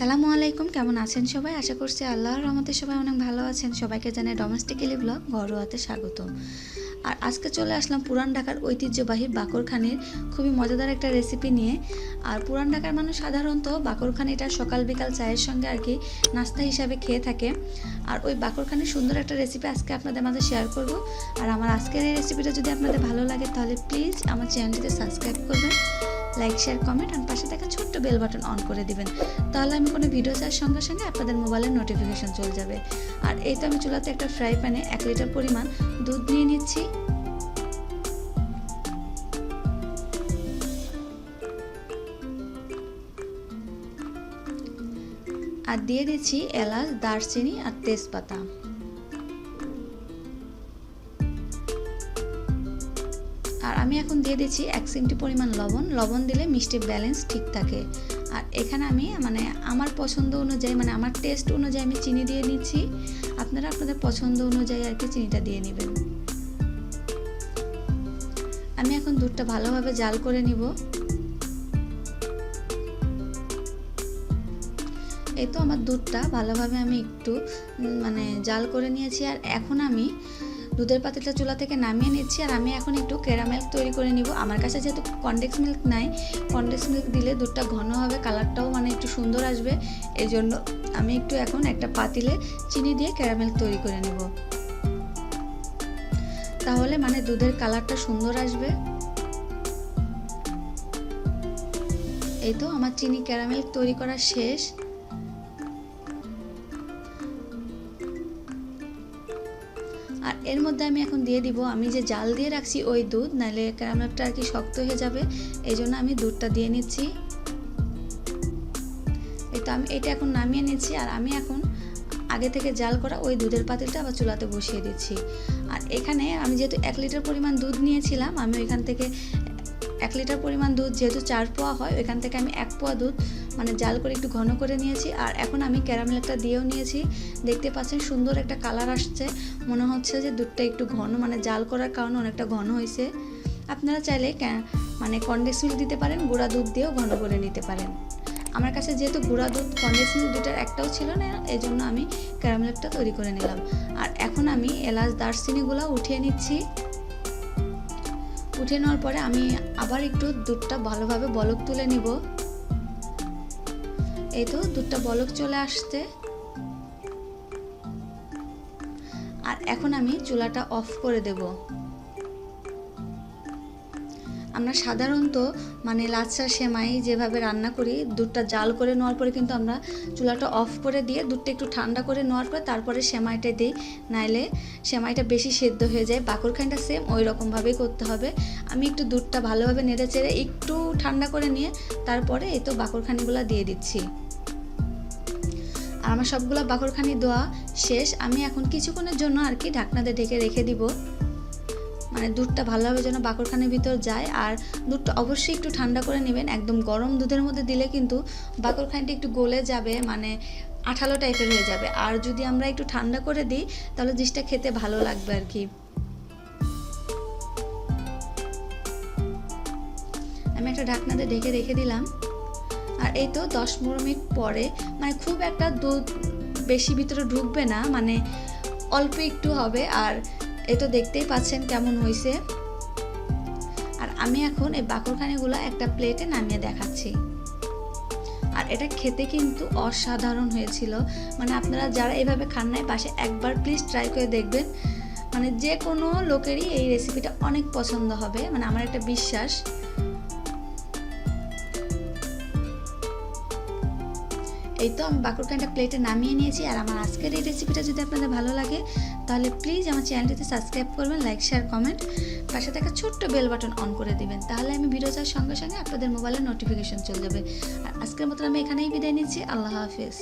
আসসালামু আলাইকুম কেমন আছেন সবাই? আশা করছি আল্লাহর রহমতে সবাই অনেক ভালো আছেন। সবাইকে জানাই ডোমেস্টিক্যালি ব্লগ ঘরোয়াতে স্বাগত। আর আজকে চলে আসলাম পুরান ঢাকার ঐতিহ্যবাহী বাকরখানির খুবই মজাদার একটা রেসিপি নিয়ে। আর পুরান ঢাকার মানুষ সাধারণত বাকরখানিটা সকাল বিকাল চায়ের সঙ্গে আর কি নাস্তা হিসাবে খেয়ে থাকে। আর ওই বাকরখানির সুন্দর একটা রেসিপি আজকে আপনাদের মাঝে শেয়ার করব। আর আমার আজকের এই রেসিপিটা যদি আপনাদের ভালো লাগে তাহলে প্লিজ আমার চ্যানেলটিতে সাবস্ক্রাইব করবেন। লাইক শেয়ার কমেন্ট আর পাশে থাকা ছোট্ট বেল বাটন অন করে দিবেন। তাহলে আমি কোনো ভিডিও চার সঙ্গে সঙ্গে আপনাদের মোবাইলের নোটিফিকেশন চলে যাবে। আর এই তো আমি চুলাতে একটা ফ্রাই প্যানে এক লিটার পরিমাণ দুধ নিয়ে নিচ্ছি। আর দিয়ে দিচ্ছি এলাচ, দারচিনি আর তেজপাতা। আর আমি এখন দিয়ে দিচ্ছি এক চিমটি পরিমাণ লবণ। লবণ দিলে মিষ্টির ব্যালেন্স ঠিক থাকে। আর এখানে আমি মানে আমার পছন্দ অনুযায়ী মানে আমার টেস্ট অনুযায়ী আমি চিনি দিয়ে নিচ্ছি। আপনারা আপনাদের পছন্দ অনুযায়ী আর কি চিনিটা দিয়ে নেবেন। আমি এখন দুধটা ভালোভাবে জাল করে নিব। এই তো আমার দুধটা ভালোভাবে আমি একটু মানে জাল করে নিয়েছি। আর এখন আমি দুধের পাতিলটা চুলা থেকে নামিয়ে নিচ্ছি আর আমি এখন একটু ক্যারামেল তৈরি করে নিব। আমার কাছে যেহেতু কনডেক্স মিল্ক নাই, কনডেক্স মিল্ক দিলে দুধটা ঘন হবে, কালারটাও মানে একটু সুন্দর আসবে। এই জন্য আমি একটু এখন একটা পাতিলে চিনি দিয়ে ক্যারামেল তৈরি করে নিব। তাহলে মানে দুধের কালারটা সুন্দর আসবে। এই তো আমার চিনি ক্যারামেল তৈরি করা শেষ। আর এর মধ্যে আমি এখন দিয়ে দিব। আমি যে জাল দিয়ে রাখছি ওই দুধ, নাহলে ক্যারামেলটা আর কি শক্ত হয়ে যাবে। এই জন্য আমি দুধটা দিয়ে নিচ্ছি। এই তো আমি, এটা এখন নামিয়ে নিচ্ছি আর আমি এখন আগে থেকে জাল করা ওই দুধের পাতিলটা আবার চুলাতে বসিয়ে দিচ্ছি। আর এখানে আমি যেহেতু এক লিটার পরিমাণ দুধ নিয়েছিলাম, আমি ওইখান থেকে এক লিটার পরিমাণ দুধ যেহেতু চার পোয়া হয়, ওইখান থেকে আমি এক পোয়া দুধ মানে জাল করে একটু ঘন করে নিয়েছি। আর এখন আমি ক্যারামেলটা দিয়েও নিয়েছি। দেখতে পাচ্ছেন সুন্দর একটা কালার আসছে। মনে হচ্ছে যে দুধটা একটু ঘন মানে জাল করার কারণে অনেকটা ঘন হয়েছে। আপনারা চাইলে মানে কন্ডেন্স মিল্ক দিতে পারেন, গুঁড়া দুধ দিয়েও ঘন করে নিতে পারেন। আমার কাছে যেহেতু গুঁড়া দুধ, কন্ডেন্স মিল্ক দুটার একটাও ছিল না এই জন্য আমি ক্যারামেলটা তৈরি করে নিলাম। আর এখন আমি এলাচ দারচিনিগুলো উঠিয়ে নিচ্ছি। উঠে নেওয়ার পরে আমি আবার একটু দুধটা ভালোভাবে বলক তুলে নিব। এই তো দুধটা বলক চলে আসতে আর এখন আমি চুলাটা অফ করে দেব। আমরা সাধারণত মানে লাচ্ছা, সেমাই যেভাবে রান্না করি, দুধটা জাল করে নেওয়ার পরে কিন্তু আমরা চুলাটা অফ করে দিয়ে দুধটা একটু ঠান্ডা করে নেওয়ার পরে তারপরে সেমাইটা দিই। নাইলে সেমাইটা বেশি সেদ্ধ হয়ে যায়। বাকরখানটা সেম ওই রকমভাবেই করতে হবে। আমি একটু দুধটা ভালোভাবে নেড়ে চেড়ে একটু ঠান্ডা করে নিয়ে তারপরে এই তো বাকরখানিগুলো দিয়ে দিচ্ছি। আর আমার সবগুলো বাকরখানি দেওয়া শেষ। আমি এখন কিছুক্ষণের জন্য আর কি ঢাকনাতে ঢেকে রেখে দিব। মানে দুধটা ভালোভাবে যেন বাকরখানের ভিতর যায়। আর দুধটা অবশ্যই একটু ঠান্ডা করে নেবেন। একদম গরম দুধের মধ্যে দিলে কিন্তু বাকরখানিটা একটু গলে যাবে মানে আঠালো টাইপের হয়ে যাবে। আর যদি আমরা একটু ঠান্ডা করে দিই, তাহলে জিনিসটা খেতে ভালো লাগবে আর কি। আমি একটা ঢাকনাতে ঢেকে রেখে দিলাম। আর এই তো দশ পনেরো মিনিট পরে মানে খুব একটা দুধ বেশি ভিতরে ঢুকবে না মানে অল্প একটু হবে। আর এই তো দেখতেই পাচ্ছেন কেমন হয়েছে আর আমি এখন এই বাকরখানিগুলো একটা প্লেটে নামিয়ে দেখাচ্ছি। আর এটা খেতে কিন্তু অসাধারণ হয়েছিল। মানে আপনারা যারা এভাবে খান নাই পাশে একবার প্লিজ ট্রাই করে দেখবেন। মানে যে কোনো লোকেরই এই রেসিপিটা অনেক পছন্দ হবে। মানে আমার একটা বিশ্বাস। এই তো আমি বাকুরখানটা প্লেটে নামিয়ে নিয়েছি আর আমার আজকের এই রেসিপিটা যদি আপনাদের ভালো লাগে, তাহলে প্লিজ আমার চ্যানেলটিতে সাবস্ক্রাইব করবেন লাইক শেয়ার কমেন্ট পাশে থাকা ছোট্ট বেল বাটন অন করে দিবেন, তাহলে আমি ভিডিও চার সঙ্গে সঙ্গে আপনাদের মোবাইলে নোটিফিকেশন চলে যাবে। আর আজকের মতন আমি এখানেই বিদায় নিচ্ছি, আল্লাহ হাফিজ।